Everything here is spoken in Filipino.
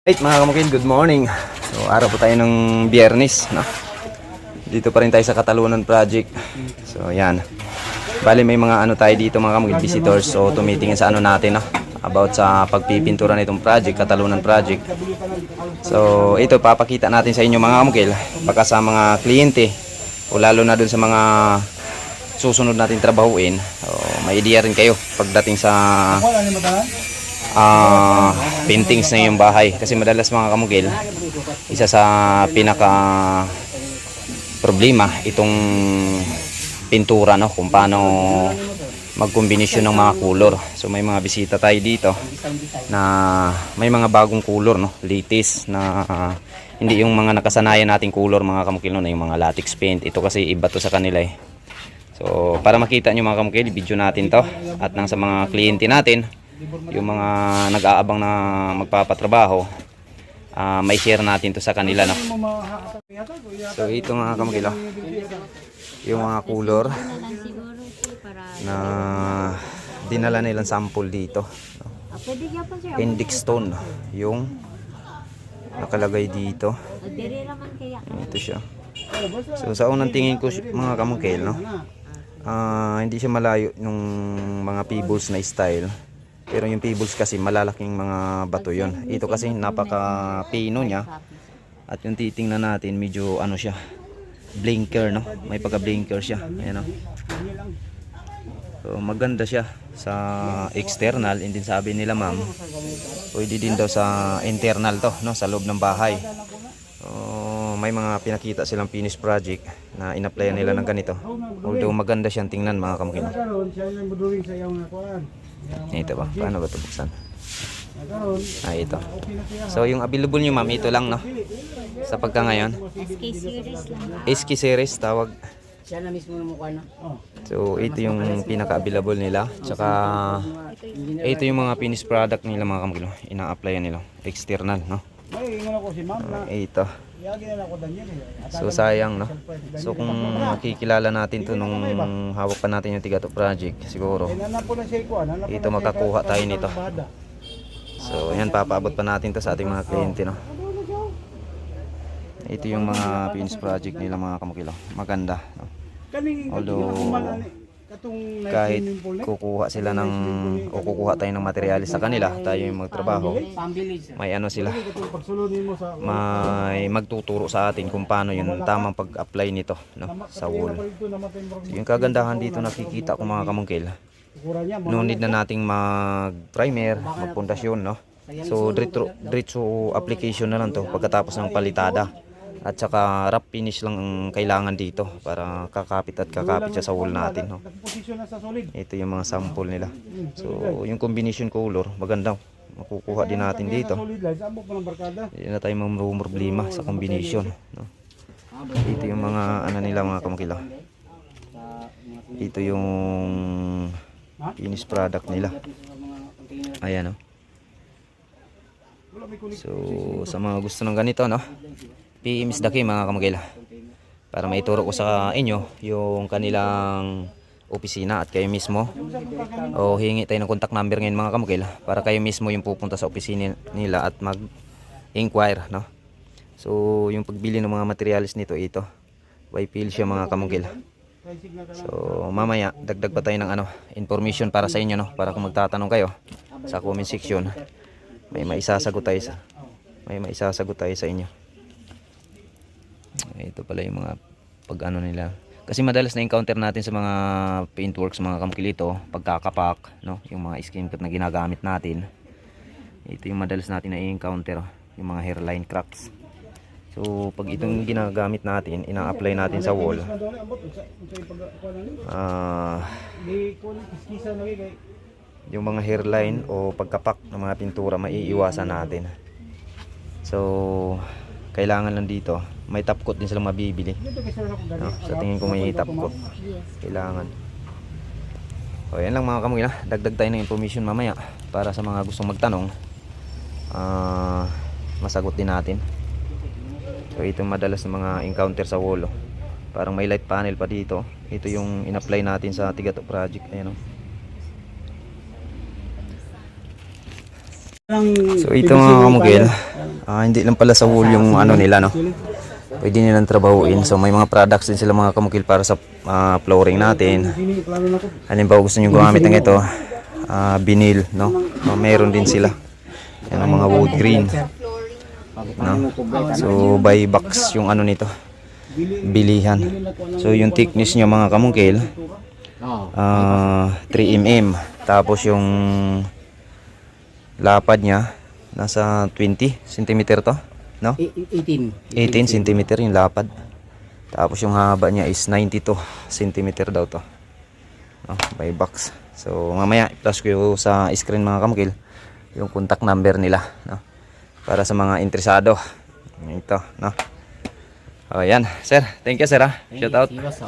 Right mga kamukil, good morning. So araw po tayo ng biyernes, no? Dito pa rin tayo sa Katalunan Project. So yan. Bali may mga ano tayo dito mga kamukil, visitors. So tumitingin sa ano natin, no? About sa pagpipintura nitong project, Katalunan Project. So ito papakita natin sa inyo mga kamukil, baka sa mga kliyente o lalo na dun sa mga susunod natin trabahuin. So, may idea rin kayo pagdating sa ah paintings na yung bahay. Kasi madalas mga kamugil isa sa pinaka problema itong pintura no? Kung paano magkombinasyon ng mga color so may mga bisita tayo dito na may mga bagong color no? Latest na ah, hindi yung mga nakasanayan nating color mga kamukil no? Na yung mga latex paint. Ito kasi iba to sa kanila eh. So para makita nyo mga kamukil video natin to at nang sa mga kliyente natin yung mga nag-aabang na magpapatrabaho ah may share natin to sa kanila no? So ito mga kamukilo yung mga color na dinala nilang sample dito. Index stone yung nakalagay dito. Ito siya. So sa unang tingin ko mga kamukil no? Ah hindi siya malayo nung mga pebbles na style pero yung pebbles kasi malalaking mga bato yon ito kasi napaka pino niya. at yung titingnan natin medyo ano siya blinker no? May pagka blinker siya. Ayan no? So maganda siya sa external. And din sabi nila ma'am pwede din daw sa internal to no? Sa loob ng bahay. So may mga pinakita silang finish project na in-applyan nila ng ganito. Although maganda siyang tingnan mga kamukino Ito ba paano ba ito buksan ah ito so yung available nyo ma'am ito lang no sa pagka ngayon SK series lang SK series tawag Siya na mismo ng mukha na. So ito yung pinaka-available nila. Tsaka ito yung mga finished product nila mga kamukilo. Ina-applyan nila. External, no? May ingon ako si ma'am na Ito. ako Daniel. eh. So sayang, no? So kung makikilala natin to nung hawak pa natin yung Tigato Project, siguro. Eh, Ito makakuha ka- tayo nito. So yan, papaabot pa natin to sa ating mga kliyente, no? Ito yung mga finished project nila mga kamukilo. Maganda, no? Although, Kahit kukuha sila ng o kukuha tayo ng materyales sa kanila, tayo yung magtrabaho. May ano sila, may magtuturo sa atin kung paano yung tamang pag-apply nito no, sa mo Yung kagandahan dito nakikita ko mga kamungkil, no need na nating mag-primer, mag-pundasyon, no? So, diretso application na lang to pagkatapos ng palitada. At saka wrap finish lang ang kailangan dito para kakapit at kakapit siya sa wall natin. No? Ito yung mga sample nila. So, yung combination color, maganda. Makukuha din natin dito. Hindi na tayo problema sa combination. No? Ito yung mga ano nila mga kamakila. Ito yung finished product nila. Ayan no. So sa mga gusto ng ganito no. PM is the key mga kamakila. Para maituro ko sa inyo yung kanilang opisina at kayo mismo. O hingi tayo ng contact number ngayon mga kamakila para kayo mismo yung pupunta sa opisina nila at mag inquire no? So yung pagbili ng mga materials nito ito. YPL siya mga kamugil so mamaya dagdag pa tayo ng ano information para sa inyo no? Para kung magtatanong kayo sa comment section may maisasagot tayo sa may maisasagot tayo sa inyo ito pala yung mga pag ano nila. Kasi madalas na encounter natin sa mga paintworks mga kamukilito pagkakapak no? Yung mga skin cut na ginagamit natin. Ito yung madalas natin na encounter yung mga hairline cracks. So pag itong ginagamit natin ina-apply natin sa wall ah kay yung mga hairline o pagkapak ng mga pintura maiiwasan natin. So kailangan lang dito. May top coat din silang mabibili. No? sa tingin ko may top coat kailangan. O yan lang mga kamugina dagdag tayo ng information mamaya para sa mga gustong magtanong ah masagot din natin. So ito madalas na mga encounter sa wall oh. parang may light panel pa dito. Ito yung in-apply natin sa Tigato project. Ayan oh. Ang so ito mga kamugil Ah, hindi lang pala sa wall yung ano nila, no? Pwede nilang trabahuin. So, may mga products din sila mga kamukil para sa ah, flooring natin. Halimbawa gusto nyo gumamit ng ito, ah, vinyl, no? Ah, meron din sila. Yan ang mga wood green. No? So, by box yung ano nito. Bilihan. So, yung thickness nyo mga kamungkil, Oo. ah 3 mm. Tapos yung lapad niya, nasa 20 cm to, no? I- i- 18. 18 cm yung lapad. Tapos yung haba niya is 92 cm daw to. No, by box. So mamaya i-flash ko yung sa screen mga kamukil yung contact number nila, no? Para sa mga interesado. Ito, no? Oh, yan. Sir, thank you sir ha. Shout out. Sige, boss,